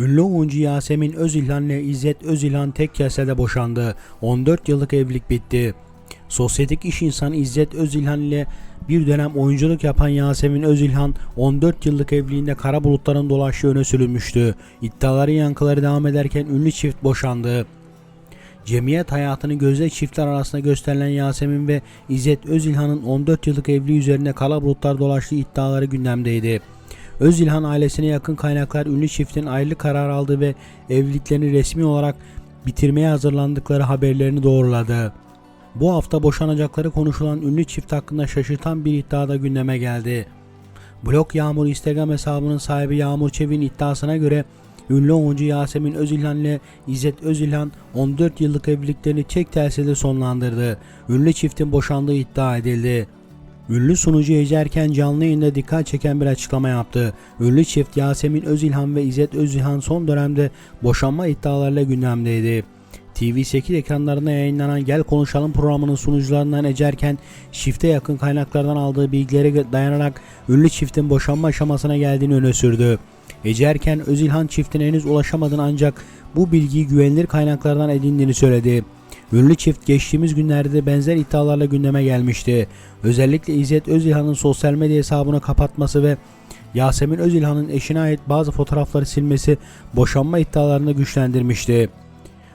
Ünlü oyuncu Yasemin Özilhan ile İzzet Özilhan tek kesede boşandı. 14 yıllık evlilik bitti. Sosyetik iş insanı İzzet Özilhan ile bir dönem oyunculuk yapan Yasemin Özilhan 14 yıllık evliliğinde kara bulutların dolaştığı öne sürülmüştü. İddiaların yankıları devam ederken ünlü çift boşandı. Cemiyet hayatını gözde çiftler arasında gösterilen Yasemin ve İzzet Özilhan'ın 14 yıllık evliliği üzerine kara bulutlar dolaştığı iddiaları gündemdeydi. Özilhan ailesine yakın kaynaklar ünlü çiftin ayrılık kararı aldığı ve evliliklerini resmi olarak bitirmeye hazırlandıkları haberlerini doğruladı. Bu hafta boşanacakları konuşulan ünlü çift hakkında şaşırtan bir iddia da gündeme geldi. Blok Yağmur Instagram hesabının sahibi Yağmur Çevik'in iddiasına göre ünlü oyuncu Yasemin Özilhan ile İzzet Özilhan 14 yıllık evliliklerini tek telsizde sonlandırdı. Ünlü çiftin boşandığı iddia edildi. Ünlü sunucu Ece Erken canlı yayında dikkat çeken bir açıklama yaptı. Ünlü çift Yasemin Özilhan ve İzzet Özilhan son dönemde boşanma iddialarıyla gündemdeydi. TV8 ekranlarında yayınlanan Gel Konuşalım programının sunucularından Ece Erken, çifte yakın kaynaklardan aldığı bilgilere dayanarak ünlü çiftin boşanma aşamasına geldiğini öne sürdü. Ece Erken, Özilhan çiftine henüz ulaşamadığını ancak bu bilgiyi güvenilir kaynaklardan edindiğini söyledi. Ünlü çift geçtiğimiz günlerde de benzer iddialarla gündeme gelmişti. Özellikle İzzet Özilhan'ın sosyal medya hesabını kapatması ve Yasemin Özilhan'ın eşine ait bazı fotoğrafları silmesi boşanma iddialarını güçlendirmişti.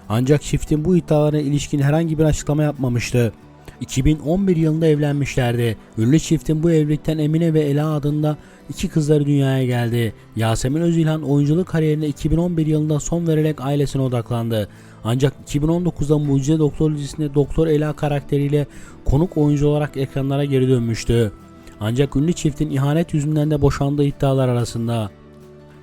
Ancak çiftin bu iddialarına ilişkin herhangi bir açıklama yapmamıştı. 2011 yılında evlenmişlerdi. Ünlü çiftin bu evlilikten Emine ve Ela adında iki kızları dünyaya geldi. Yasemin Özilhan oyunculuk kariyerine 2011 yılında son vererek ailesine odaklandı. Ancak 2019'da Mucize Doktor dizisinde Doktor Ela karakteriyle konuk oyuncu olarak ekranlara geri dönmüştü. Ancak ünlü çiftin ihanet yüzünden de boşandığı iddialar arasında.